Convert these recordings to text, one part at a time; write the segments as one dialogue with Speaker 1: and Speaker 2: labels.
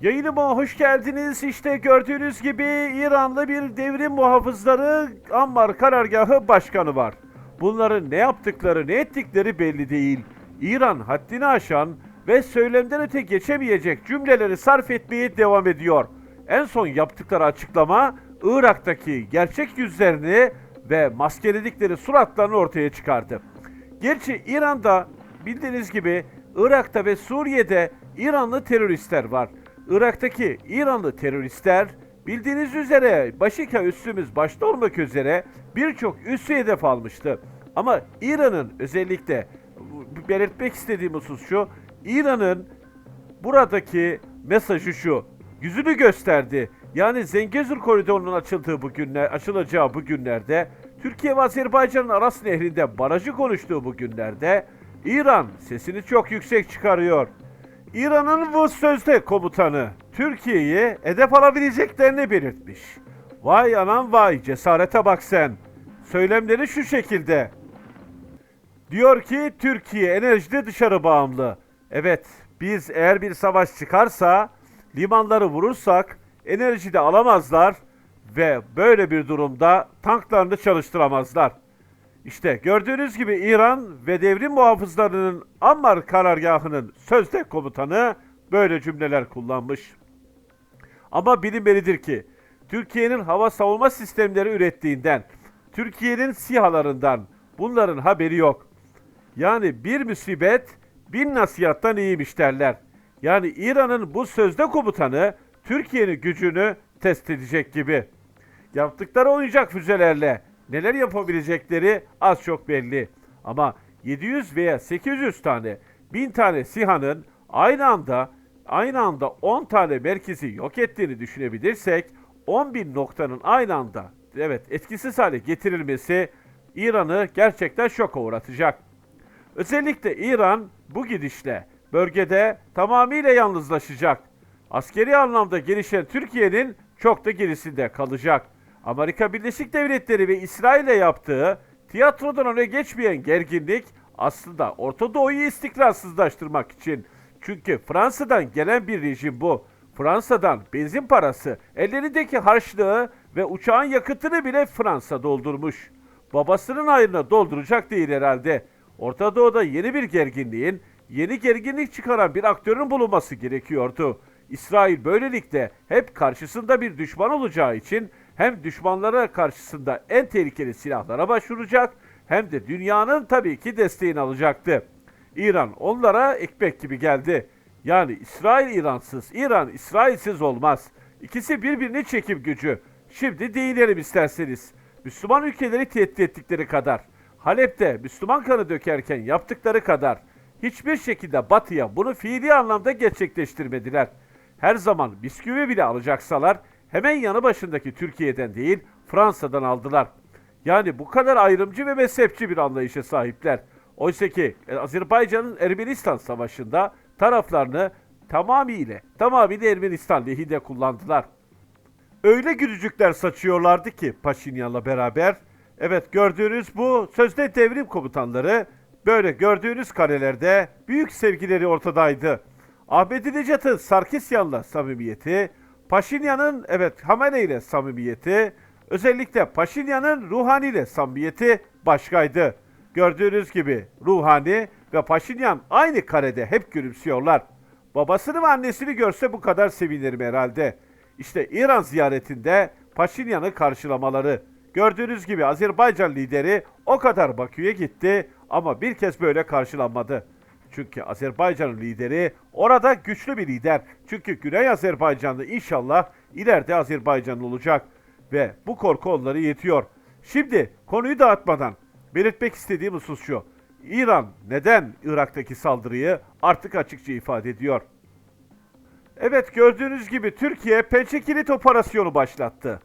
Speaker 1: Yayınıma hoş geldiniz. İşte gördüğünüz gibi İranlı bir devrim muhafızları Ammar Karargahı Başkanı var. Bunların ne yaptıkları ne ettikleri belli değil. İran haddini aşan ve söylemden öte geçemeyecek cümleleri sarf etmeye devam ediyor. En son yaptıkları açıklama Irak'taki gerçek yüzlerini ve maskeledikleri suratlarını ortaya çıkardı. Gerçi İran'da bildiğiniz gibi Irak'ta ve Suriye'de İranlı teröristler var. Irak'taki İranlı teröristler bildiğiniz üzere başika üssümüz başta olmak üzere birçok üssü hedef almıştı. Ama İran'ın özellikle belirtmek istediğim husus şu, İran'ın buradaki mesajı şu. Yüzünü gösterdi. Yani Zengezur koridorunun açıldığı bu günler, açılacağı bu günlerde, Türkiye ve Azerbaycan'ın Aras Nehri'nde barajı konuştuğu bu günlerde, İran sesini çok yüksek çıkarıyor. İran'ın bu sözde komutanı Türkiye'yi hedef alabileceklerini belirtmiş. Vay anam vay cesarete bak sen. Söylemleri şu şekilde. Diyor ki Türkiye enerjide dışarı bağımlı. Evet biz eğer bir savaş çıkarsa limanları vurursak enerji de alamazlar ve böyle bir durumda tanklarını çalıştıramazlar. İşte gördüğünüz gibi İran ve devrim muhafızlarının Ammar karargahının sözde komutanı böyle cümleler kullanmış. Ama bilinmelidir ki Türkiye'nin hava savunma sistemleri ürettiğinden, Türkiye'nin SİHA'larından bunların haberi yok. Yani bir musibet bin nasihattan iyiymiş derler. Yani İran'ın bu sözde komutanı Türkiye'nin gücünü test edecek gibi. Yaptıkları oyuncak füzelerle neler yapabilecekleri az çok belli. Ama 700 veya 800 tane, 1000 tane SİHA'nın aynı anda aynı anda 10 tane merkezi yok ettiğini düşünebilirsek 10 bin noktanın aynı anda evet etkisiz hale getirilmesi İran'ı gerçekten şoka uğratacak. Özellikle İran bu gidişle bölgede tamamıyla yalnızlaşacak. Askeri anlamda gelişen Türkiye'nin çok da gerisinde kalacak. Amerika Birleşik Devletleri ve İsrail'e yaptığı tiyatrodan öne geçmeyen gerginlik aslında Orta Doğu'yu istikrarsızlaştırmak için. Çünkü Fransa'dan gelen bir rejim bu. Fransa'dan benzin parası, ellerindeki harçlığı ve uçağın yakıtını bile Fransa doldurmuş. Babasının ayrına dolduracak değil herhalde. Orta Doğu'da yeni bir gerginliğin, yeni gerginlik çıkaran bir aktörün bulunması gerekiyordu. İsrail böylelikle hep karşısında bir düşman olacağı için hem düşmanlara karşısında en tehlikeli silahlara başvuracak hem de dünyanın tabii ki desteğini alacaktı. İran onlara ekmek gibi geldi. Yani İsrail İransız, İran İsrailsiz olmaz. İkisi birbirini çekim gücü. Şimdi değinelim isterseniz. Müslüman ülkeleri tehdit ettikleri kadar, Halep'te Müslüman kanı dökerken yaptıkları kadar hiçbir şekilde Batı'ya bunu fiili anlamda gerçekleştirmediler. Her zaman bisküvi bile alacaksalar hemen yanı başındaki Türkiye'den değil Fransa'dan aldılar. Yani bu kadar ayrımcı ve mezhepçi bir anlayışa sahipler. Oysa ki e, Azerbaycan'ın Ermenistan savaşında taraflarını tamamıyla, tamamıyla Ermenistan lehinde kullandılar. Öyle gülücükler saçıyorlardı ki Paşinyan'la beraber. Evet gördüğünüz bu sözde devrim komutanları böyle gördüğünüz karelerde büyük sevgileri ortadaydı. Ahmedinecat'ın Sarkisyan'la samimiyeti, Paşinyan'ın evet Hamene ile samimiyeti, özellikle Paşinyan'ın Ruhani ile samimiyeti başkaydı. Gördüğünüz gibi Ruhani ve Paşinyan aynı karede hep gülümsüyorlar. Babasını ve annesini görse bu kadar sevinirim herhalde. İşte İran ziyaretinde Paşinyan'ı karşılamaları. Gördüğünüz gibi Azerbaycan lideri o kadar Bakü'ye gitti ama bir kez böyle karşılanmadı. Çünkü Azerbaycan'ın lideri orada güçlü bir lider. Çünkü Güney Azerbaycanlı inşallah ileride Azerbaycanlı olacak. Ve bu korku onları yetiyor. Şimdi konuyu dağıtmadan belirtmek istediğim husus şu. İran neden Irak'taki saldırıyı artık açıkça ifade ediyor. Evet gördüğünüz gibi Türkiye Pençe Kilit operasyonu başlattı.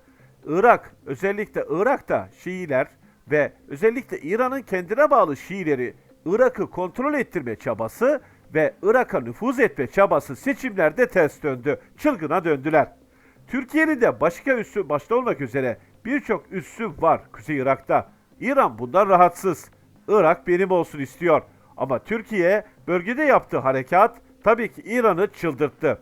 Speaker 1: Irak, özellikle Irak'ta Şiiler ve özellikle İran'ın kendine bağlı Şiileri Irak'ı kontrol ettirme çabası ve Irak'a nüfuz etme çabası seçimlerde ters döndü. Çılgına döndüler. Türkiye'nin de başka üssü başta olmak üzere birçok üssü var Kuzey Irak'ta. İran bundan rahatsız. Irak benim olsun istiyor. Ama Türkiye bölgede yaptığı harekat tabii ki İran'ı çıldırttı.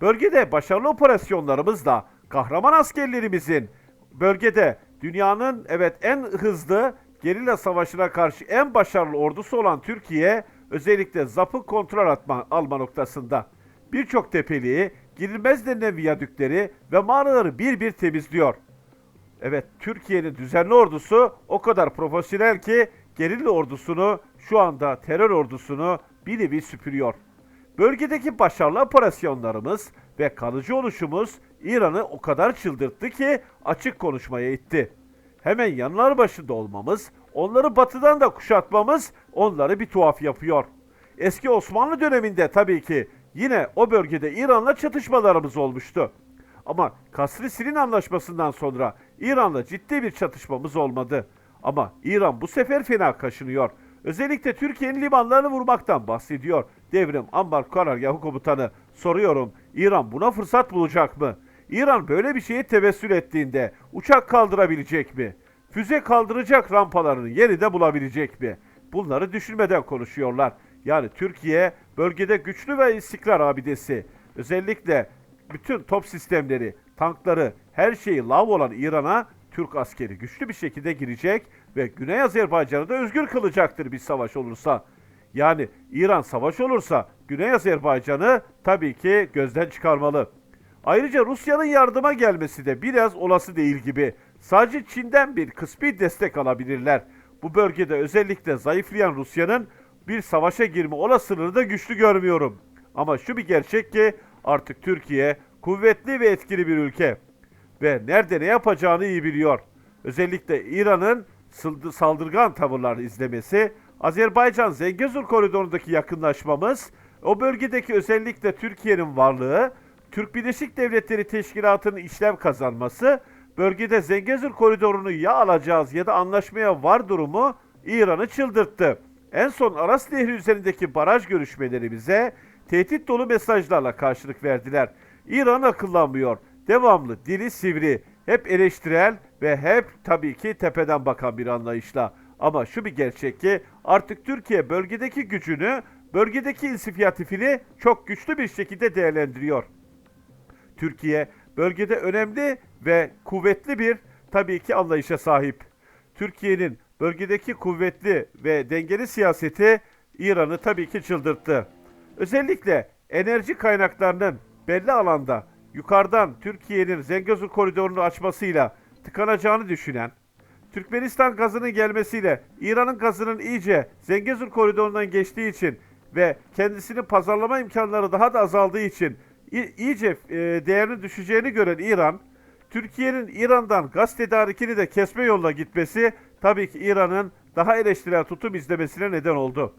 Speaker 1: Bölgede başarılı operasyonlarımızla kahraman askerlerimizin bölgede dünyanın evet en hızlı gerilla savaşına karşı en başarılı ordusu olan Türkiye özellikle zapı kontrol atma, alma noktasında birçok tepeliği, girilmez denilen viyadükleri ve mağaraları bir bir temizliyor. Evet, Türkiye'nin düzenli ordusu o kadar profesyonel ki gerilla ordusunu şu anda terör ordusunu bir nevi süpürüyor. Bölgedeki başarılı operasyonlarımız ve kalıcı oluşumuz İran'ı o kadar çıldırttı ki açık konuşmaya itti. Hemen yanlar başında olmamız, onları batıdan da kuşatmamız onları bir tuhaf yapıyor. Eski Osmanlı döneminde tabii ki yine o bölgede İran'la çatışmalarımız olmuştu. Ama Kasr-ı Sirin Anlaşması'ndan sonra İran'la ciddi bir çatışmamız olmadı. Ama İran bu sefer fena kaşınıyor. Özellikle Türkiye'nin limanlarını vurmaktan bahsediyor. Devrim Ambar Karargahı Komutanı soruyorum İran buna fırsat bulacak mı? İran böyle bir şeye tevessül ettiğinde uçak kaldırabilecek mi? Füze kaldıracak rampalarını yenide bulabilecek mi? Bunları düşünmeden konuşuyorlar. Yani Türkiye bölgede güçlü ve istikrar abidesi. Özellikle bütün top sistemleri, tankları, her şeyi lav olan İran'a Türk askeri güçlü bir şekilde girecek ve Güney Azerbaycan'ı da özgür kılacaktır bir savaş olursa. Yani İran savaş olursa Güney Azerbaycan'ı tabii ki gözden çıkarmalı. Ayrıca Rusya'nın yardıma gelmesi de biraz olası değil gibi. Sadece Çin'den bir kısmi destek alabilirler. Bu bölgede özellikle zayıflayan Rusya'nın bir savaşa girme olasılığını da güçlü görmüyorum. Ama şu bir gerçek ki artık Türkiye kuvvetli ve etkili bir ülke ve nerede ne yapacağını iyi biliyor. Özellikle İran'ın saldırgan tavırlar izlemesi, Azerbaycan-Zengezur koridorundaki yakınlaşmamız, o bölgedeki özellikle Türkiye'nin varlığı, Türk Birleşik Devletleri Teşkilatı'nın işlev kazanması, bölgede Zengezur koridorunu ya alacağız ya da anlaşmaya var durumu İran'ı çıldırttı. En son Aras Nehri üzerindeki baraj görüşmelerimize tehdit dolu mesajlarla karşılık verdiler. İran akıllanmıyor. Devamlı, dili sivri, hep eleştirel ve hep tabii ki tepeden bakan bir anlayışla. Ama şu bir gerçek ki artık Türkiye bölgedeki gücünü, bölgedeki inisiyatifini çok güçlü bir şekilde değerlendiriyor. Türkiye bölgede önemli ve kuvvetli bir tabii ki anlayışa sahip. Türkiye'nin bölgedeki kuvvetli ve dengeli siyaseti İran'ı tabii ki çıldırttı. Özellikle enerji kaynaklarının belli alanda yukarıdan Türkiye'nin Zengezur koridorunu açmasıyla tıkanacağını düşünen, Türkmenistan gazının gelmesiyle İran'ın gazının iyice Zengezur koridorundan geçtiği için ve kendisinin pazarlama imkanları daha da azaldığı için iyice e, değerinin düşeceğini gören İran, Türkiye'nin İran'dan gaz tedarikini de kesme yoluna gitmesi tabii ki İran'ın daha eleştirel tutum izlemesine neden oldu.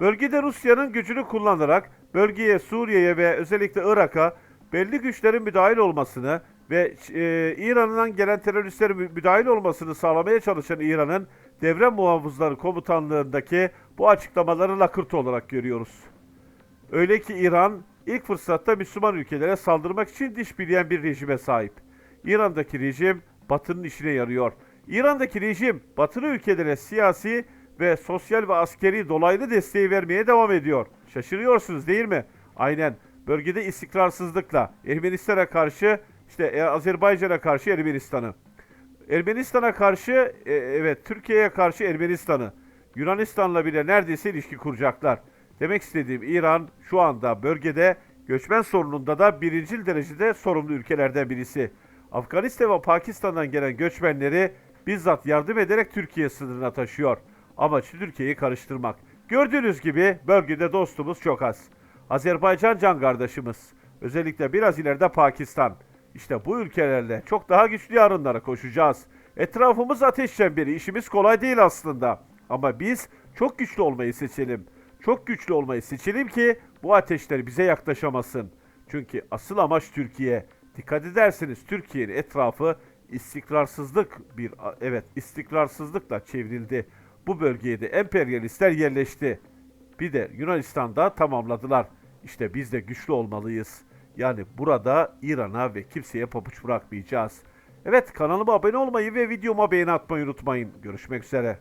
Speaker 1: Bölgede Rusya'nın gücünü kullanarak bölgeye, Suriye'ye ve özellikle Irak'a belli güçlerin müdahil olmasını ve e, İran'dan gelen teröristlerin mü- müdahil olmasını sağlamaya çalışan İran'ın Devre Muhafızları Komutanlığındaki bu açıklamaları lakırtı olarak görüyoruz. Öyle ki İran ilk fırsatta Müslüman ülkelere saldırmak için diş bileyen bir rejime sahip. İran'daki rejim Batı'nın işine yarıyor. İran'daki rejim Batılı ülkelere siyasi ve sosyal ve askeri dolaylı desteği vermeye devam ediyor. Şaşırıyorsunuz değil mi? Aynen. Bölgede istikrarsızlıkla Ermenistan'a karşı işte e, Azerbaycan'a karşı Ermenistan'ı. Ermenistan'a karşı e, evet Türkiye'ye karşı Ermenistan'ı. Yunanistan'la bile neredeyse ilişki kuracaklar. Demek istediğim İran şu anda bölgede göçmen sorununda da birincil derecede sorumlu ülkelerden birisi. Afganistan ve Pakistan'dan gelen göçmenleri bizzat yardım ederek Türkiye sınırına taşıyor. Amacı Türkiye'yi karıştırmak. Gördüğünüz gibi bölgede dostumuz çok az. Azerbaycan can kardeşimiz. Özellikle biraz ileride Pakistan. İşte bu ülkelerle çok daha güçlü yarınlara koşacağız. Etrafımız ateş çemberi. İşimiz kolay değil aslında. Ama biz çok güçlü olmayı seçelim. Çok güçlü olmayı seçelim ki bu ateşler bize yaklaşamasın. Çünkü asıl amaç Türkiye. Dikkat ederseniz Türkiye'nin etrafı istikrarsızlık bir evet istikrarsızlıkla çevrildi. Bu bölgeye de emperyalistler yerleşti. Bir de Yunanistan'da tamamladılar. İşte biz de güçlü olmalıyız. Yani burada İran'a ve kimseye pabuç bırakmayacağız. Evet kanalıma abone olmayı ve videoma beğeni atmayı unutmayın. Görüşmek üzere.